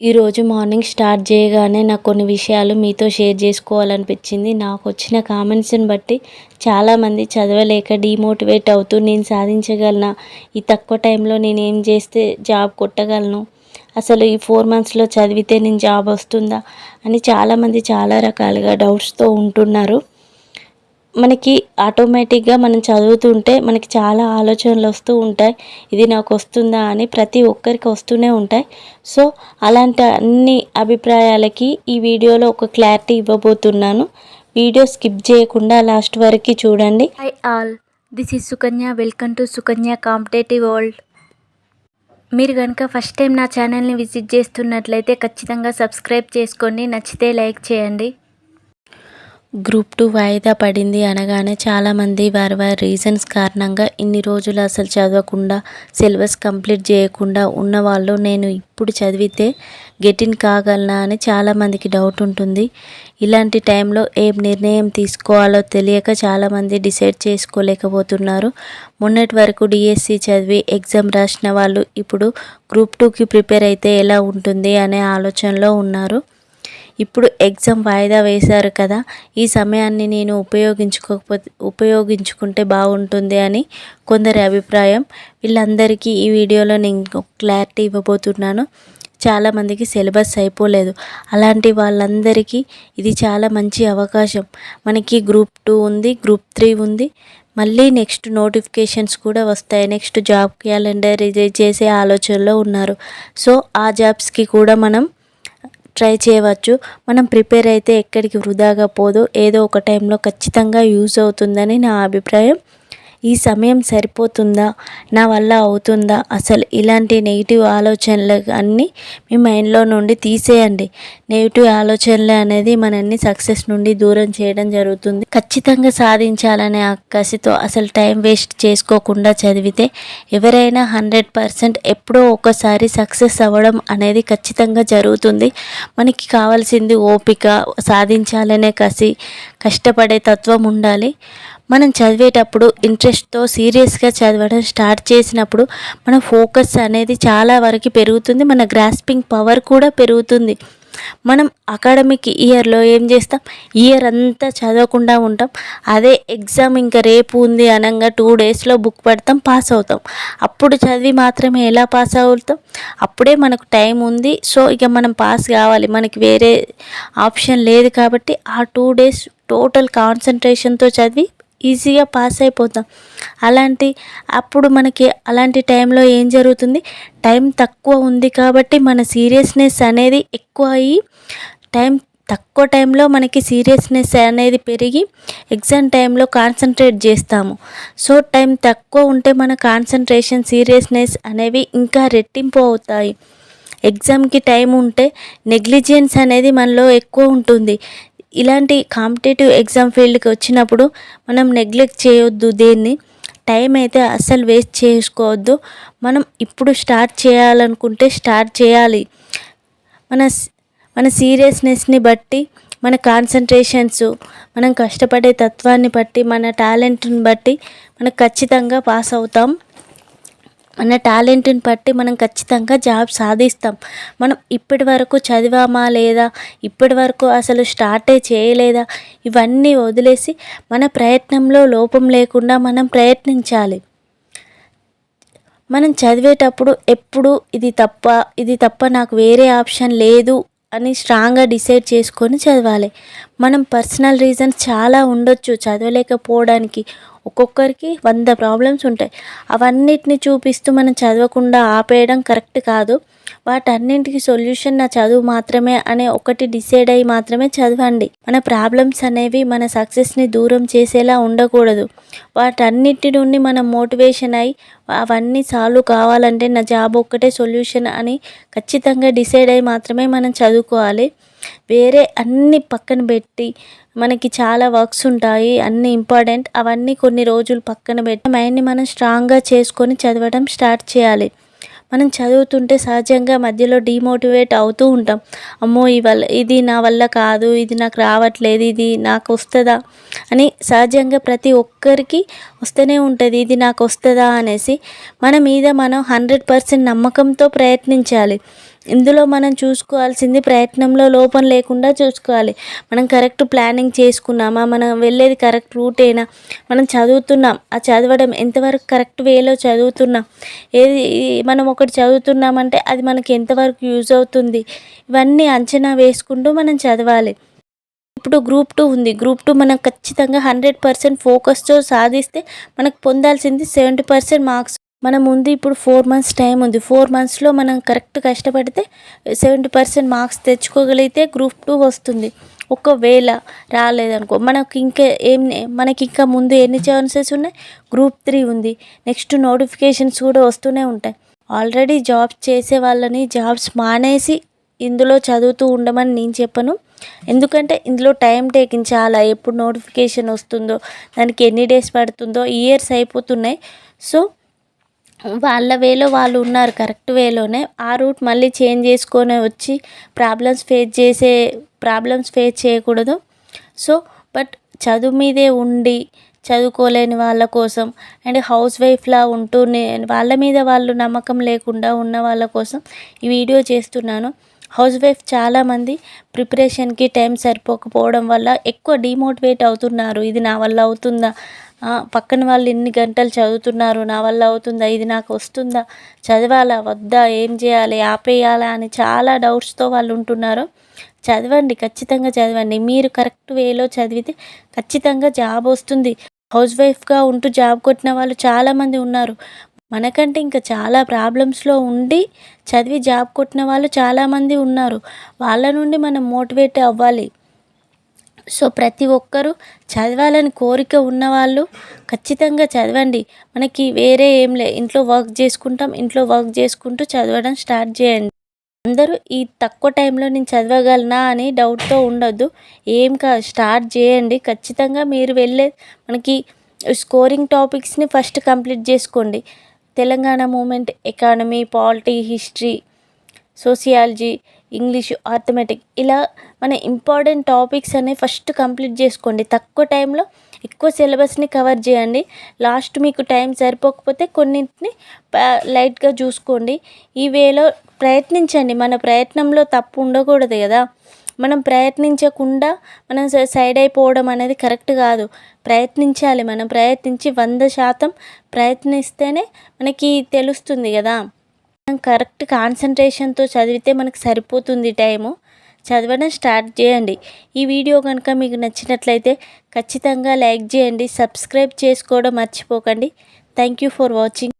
ఈరోజు morning start చేయగానే నాకు కొన్ని విషయాలు మీతో షేర్ చేసుకోవాలనిపించింది. నాకు వచ్చిన కామెంట్స్ని బట్టి చాలామంది చదవలేక డీమోటివేట్ అవుతూ నేను సాధించగలనా? ఈ తక్కువ టైంలో నేను ఏం చేస్తే జాబ్ కొట్టగలను? అసలు ఈ ఫోర్ మంత్స్లో చదివితే నేను జాబ్ వస్తుందా? అని చాలామంది చాలా రకాలుగా డౌట్స్తో ఉంటున్నారు. మనకి ఆటోమేటిక్గా మనం చదువుతుంటే మనకి చాలా ఆలోచనలు వస్తూ ఉంటాయి. ఇది నాకు వస్తుందా అని ప్రతి ఒక్కరికి వస్తూనే ఉంటాయి. సో అలాంటి అన్ని అభిప్రాయాలకి ఈ వీడియోలో ఒక క్లారిటీ ఇవ్వబోతున్నాను. వీడియో స్కిప్ చేయకుండా లాస్ట్ వరకు చూడండి. Hi all this is Sukanya welcome to Sukanya competitive world మీరు కనుక ఫస్ట్ టైం నా ఛానల్ని విజిట్ చేస్తున్నట్లయితే ఖచ్చితంగా సబ్స్క్రైబ్ చేసుకోండి. నచ్చితే లైక్ చేయండి. గ్రూప్ టూ వాయిదా పడింది అనగానే చాలామంది వారి వారి రీజన్స్ కారణంగా ఇన్ని రోజులు అసలు చదవకుండా సిలబస్ కంప్లీట్ చేయకుండా ఉన్నవాళ్ళు నేను ఇప్పుడు చదివితే గెటిన్ కాగలనా అని చాలామందికి డౌట్ ఉంటుంది. ఇలాంటి టైంలో ఏం నిర్ణయం తీసుకోవాలో తెలియక చాలామంది డిసైడ్ చేసుకోలేకపోతున్నారు. మొన్నటి వరకు డిఎస్సి చదివి ఎగ్జామ్ రాసిన వాళ్ళు ఇప్పుడు గ్రూప్ టూకి ప్రిపేర్ అయితే ఎలా ఉంటుంది అనే ఆలోచనలో ఉన్నారు. ఇప్పుడు ఎగ్జామ్ వాయిదా వేశారు కదా ఈ సమయాన్ని నేను ఉపయోగించుకోకపోతే ఉపయోగించుకుంటే బాగుంటుంది అని కొందరి అభిప్రాయం. వీళ్ళందరికీ ఈ వీడియోలో నేను క్లారిటీ ఇవ్వబోతున్నాను. చాలామందికి సిలబస్ అయిపోలేదు. అలాంటి వాళ్ళందరికీ ఇది చాలా మంచి అవకాశం. మనకి గ్రూప్ టూ ఉంది గ్రూప్ త్రీ ఉంది. మళ్ళీ నెక్స్ట్ నోటిఫికేషన్స్ కూడా వస్తాయి. నెక్స్ట్ జాబ్ క్యాలెండర్ చేసే ఆలోచనలో ఉన్నారు. సో ఆ జాబ్స్కి కూడా మనం ట్రై చేయవచ్చు. మనం ప్రిపేర్ అయితే ఎక్కడికి వృధాగా పోదు. ఏదో ఒక టైంలో ఖచ్చితంగా యూజ్ అవుతుందని నా అభిప్రాయం. ఈ సమయం సరిపోతుందా? నా వల్ల అవుతుందా? అసలు ఇలాంటి నెగిటివ్ ఆలోచనలు అన్నీ మీ మైండ్లో నుండి తీసేయండి. నెగిటివ్ ఆలోచనలు అనేది మనల్ని సక్సెస్ నుండి దూరం చేయడం జరుగుతుంది. ఖచ్చితంగా సాధించాలనే ఆ కసితో అసలు టైం వేస్ట్ చేసుకోకుండా చదివితే ఎవరైనా హండ్రెడ్ పర్సెంట్ ఎప్పుడో ఒకసారి సక్సెస్ అవ్వడం అనేది ఖచ్చితంగా జరుగుతుంది. మనకి కావాల్సింది ఓపిక సాధించాలనే కసి కష్టపడే తత్వం ఉండాలి. మనం చదివేటప్పుడు ఇంట్రెస్ట్తో సీరియస్గా చదవడం స్టార్ట్ చేసినప్పుడు మన ఫోకస్ అనేది చాలా వరకు పెరుగుతుంది మన గ్రాస్పింగ్ పవర్ కూడా పెరుగుతుంది. మనం అకాడమిక్ ఇయర్లో ఏం చేస్తాం? ఇయర్ అంతా చదవకుండా ఉంటాం. అదే ఎగ్జామ్ ఇంకా రేపు ఉంది అనగా టూ డేస్లో బుక్ పడతాం పాస్ అవుతాం. అప్పుడు చదివి మాత్రమే ఎలా పాస్ అవుతాం? అప్పుడే మనకు టైం ఉంది. సో ఇక మనం పాస్ కావాలి. మనకి వేరే ఆప్షన్ లేదు కాబట్టి ఆ టూ డేస్ టోటల్ కాన్సన్ట్రేషన్తో చదివి ఈజీగా పాస్ అయిపోతాం. అలాంటి అప్పుడు మనకి అలాంటి టైంలో ఏం జరుగుతుంది? టైం తక్కువ ఉంది కాబట్టి మన సీరియస్నెస్ అనేది ఎక్కువ అయ్యి టైం తక్కువ టైంలో మనకి సీరియస్నెస్ అనేది పెరిగి ఎగ్జామ్ టైంలో కాన్సన్ట్రేట్ చేస్తాము. సో టైం తక్కువ ఉంటే మన కాన్సన్ట్రేషన్ సీరియస్నెస్ అనేవి ఇంకా రెట్టింపు అవుతాయి. ఎగ్జామ్కి టైం ఉంటే నెగ్లిజెన్స్ అనేది మనలో ఎక్కువ ఉంటుంది. ఇలాంటి కాంపిటేటివ్ ఎగ్జామ్ ఫీల్డ్కి వచ్చినప్పుడు మనం నెగ్లెక్ట్ చేయొద్దు దేన్ని. టైం అయితే అస్సలు వేస్ట్ చేసుకోవద్దు. మనం ఇప్పుడు స్టార్ట్ చేయాలనుకుంటే స్టార్ట్ చేయాలి. మన మన సీరియస్నెస్ని బట్టి మన కాన్సన్ట్రేషన్స్ మనం కష్టపడే తత్వాన్ని బట్టి మన టాలెంట్ని బట్టి మనం ఖచ్చితంగా పాస్ అవుతాం. మన టాలెంట్ని బట్టి మనం ఖచ్చితంగా జాబ్ సాధిస్తాం. మనం ఇప్పటి వరకు చదివామా లేదా? ఇప్పటి వరకు అసలు స్టార్టే చేయలేదా? ఇవన్నీ వదిలేసి మన ప్రయత్నంలో లోపం లేకుండా మనం ప్రయత్నించాలి. మనం చదివేటప్పుడు ఎప్పుడు ఇది తప్ప ఇది తప్ప నాకు వేరే ఆప్షన్ లేదు అని స్ట్రాంగ్గా డిసైడ్ చేసుకొని చదవాలి. మనం పర్సనల్ రీజన్స్ చాలా ఉండొచ్చు చదవలేకపోవడానికి. ఒక్కొక్కరికి వంద ప్రాబ్లమ్స్ ఉంటాయి. అవన్నిటిని చూపిస్తూ మనం చదవకుండా ఆపేయడం కరెక్ట్ కాదు. వాటన్నింటికి సొల్యూషన్ నా చదువు మాత్రమే అనే ఒకటి డిసైడ్ అయ్యి మాత్రమే చదవండి. మన ప్రాబ్లమ్స్ అనేవి మన సక్సెస్ని దూరం చేసేలా ఉండకూడదు. వాటన్నిటి నుండి మనం మోటివేషన్ అయ్యి అవన్నీ సాల్వ్ కావాలంటే నా జాబ్ ఒక్కటే సొల్యూషన్ అని ఖచ్చితంగా డిసైడ్ అయ్యి మాత్రమే మనం చదువుకోవాలి. వేరే అన్ని పక్కన పెట్టి మనకి చాలా వర్క్స్ ఉంటాయి అన్ని ఇంపార్టెంట్. అవన్నీ కొన్ని రోజులు పక్కన పెట్టి మైండ్ని మనం స్ట్రాంగ్గా చేసుకొని చదవడం స్టార్ట్ చేయాలి. మనం చదువుతుంటే సహజంగా మధ్యలో డిమోటివేట్ అవుతూ ఉంటాం. అమ్మో ఇవల్ల ఇది నా వల్ల కాదు ఇది నాకు రావట్లేదు ఇది నాకు వస్తుందా అని సహజంగా ప్రతి ఒక్కరికి వస్తూనే ఉంటుంది. ఇది నాకు వస్తుందా అనేసి మన మీద మనం హండ్రెడ్ పర్సెంట్ నమ్మకంతో ప్రయత్నించాలి. ఇందులో మనం చూసుకోవాల్సింది ప్రయత్నంలో లోపం లేకుండా చూసుకోవాలి. మనం కరెక్ట్ ప్లానింగ్ చేసుకున్నామా? మనం వెళ్ళేది కరెక్ట్ రూటేనా మనం చదువుతున్నాం. ఆ చదవడం ఎంతవరకు కరెక్ట్ వేలో చదువుతున్నాం. ఏది మనం ఒకటి చదువుతున్నామంటే అది మనకి ఎంతవరకు యూజ్ అవుతుంది? ఇవన్నీ అంచనా వేసుకుంటూ మనం చదవాలి. ఇప్పుడు గ్రూప్ టూ ఉంది. గ్రూప్ టూ మనం ఖచ్చితంగా హండ్రెడ్ పర్సెంట్ ఫోకస్తో సాధిస్తే మనకు పొందాల్సింది సెవెంటీ పర్సెంట్ మార్క్స్ మన ముందు ఇప్పుడు ఫోర్ మంత్స్ టైం ఉంది. ఫోర్ మంత్స్లో మనం కరెక్ట్ కష్టపడితే సెవెంటీ పర్సెంట్ మార్క్స్ తెచ్చుకోగలిగితే గ్రూప్ టూ వస్తుంది. ఒకవేళ రాలేదనుకో మనకి ఇంకా ఏం మనకి ఇంకా ముందు ఎన్ని ఛాన్సెస్ ఉన్నాయి? గ్రూప్ త్రీ ఉంది. నెక్స్ట్ నోటిఫికేషన్స్ కూడా వస్తూనే ఉంటాయి. ఆల్రెడీ జాబ్స్ చేసే వాళ్ళని జాబ్స్ మానేసి ఇందులో చదువుతూ ఉండమని నేను చెప్పను. ఎందుకంటే ఇందులో టైం టేకింగ్ చాలా ఎప్పుడు నోటిఫికేషన్ వస్తుందో దానికి ఎన్ని డేస్ పడుతుందో ఇయర్స్ అయిపోతున్నాయి. సో వాళ్ళ వేలో వాళ్ళు ఉన్నారు కరెక్ట్ వేలోనే. ఆ రూట్ మళ్ళీ చేంజ్ చేసుకొని వచ్చి ప్రాబ్లమ్స్ ఫేస్ చేసే ప్రాబ్లమ్స్ ఫేస్ చేయకూడదు. సో బట్ చదువు మీదే ఉండి చదువుకోలేని వాళ్ళ కోసం అండ్ హౌస్ వైఫ్లా ఉంటూ నే- వాళ్ళ మీద వాళ్ళు నమ్మకం లేకుండా ఉన్న వాళ్ళ కోసం ఈ వీడియో చేస్తున్నాను. హౌస్ వైఫ్ చాలామంది ప్రిపరేషన్కి టైం సరిపోకపోవడం వల్ల ఎక్కువ డిమోటివేట్ అవుతున్నారు. ఇది నా వల్ల అవుతుందా? పక్కన వాళ్ళు ఇన్ని గంటలు చదువుతున్నారు నా వల్ల అవుతుందా? ఇది నాకు వస్తుందా? చదవాలా? వద్దా? ఏం చేయాలి? ఆపేయాలా? అని చాలా డౌట్స్తో వాళ్ళు ఉంటున్నారు. చదవండి ఖచ్చితంగా చదవండి. మీరు కరెక్ట్ వేలో చదివితే ఖచ్చితంగా జాబ్ వస్తుంది. హౌస్ వైఫ్గా ఉంటూ జాబ్ కొట్టిన వాళ్ళు చాలామంది ఉన్నారు. మనకంటే ఇంకా చాలా ప్రాబ్లమ్స్లో ఉండి చదివి జాబ్ కొట్టిన వాళ్ళు చాలామంది ఉన్నారు. వాళ్ళ నుండి మనం మోటివేట్ అవ్వాలి. సో ప్రతి ఒక్కరూ చదవాలని కోరిక ఉన్నవాళ్ళు ఖచ్చితంగా చదవండి. మనకి వేరే ఏం లే ఇంట్లో వర్క్ చేసుకుంటాం ఇంట్లో వర్క్ చేసుకుంటూ చదవడం స్టార్ట్ చేయండి. అందరూ ఈ తక్కువ టైంలో నేను చదవగలనా అని డౌట్తో ఉండొద్దు. ఏం కాదు స్టార్ట్ చేయండి. ఖచ్చితంగా మీరు వెళ్ళే మనకి స్కోరింగ్ టాపిక్స్ని ఫస్ట్ కంప్లీట్ చేసుకోండి. Telangana movement economy polity history sociology English arithmetic ఇలా మన ఇంపార్టెంట్ టాపిక్స్ అనేవి ఫస్ట్ కంప్లీట్ చేసుకోండి. తక్కువ టైంలో ఎక్కువ సిలబస్ని కవర్ చేయండి. లాస్ట్ మీకు టైం సరిపోకపోతే కొన్నింటిని లైట్గా చూసుకోండి. ఈ వేలో ప్రయత్నించండి. మన ప్రయత్నంలో తప్పు ఉండకూడదు కదా. మనం ప్రయత్నించకుండా మనం సైడ్ అయిపోవడం అనేది కరెక్ట్ కాదు. ప్రయత్నించాలి మనం. ప్రయత్నించి వంద శాతం ప్రయత్నిస్తేనే మనకి తెలుస్తుంది కదా. మనం కరెక్ట్ కాన్సన్ట్రేషన్తో చదివితే మనకు సరిపోతుంది టైము. చదవడం స్టార్ట్ చేయండి. ఈ వీడియో కనుక మీకు నచ్చినట్లయితే ఖచ్చితంగా లైక్ చేయండి. సబ్స్క్రైబ్ చేసుకోవడం మర్చిపోకండి. Thank you for watching.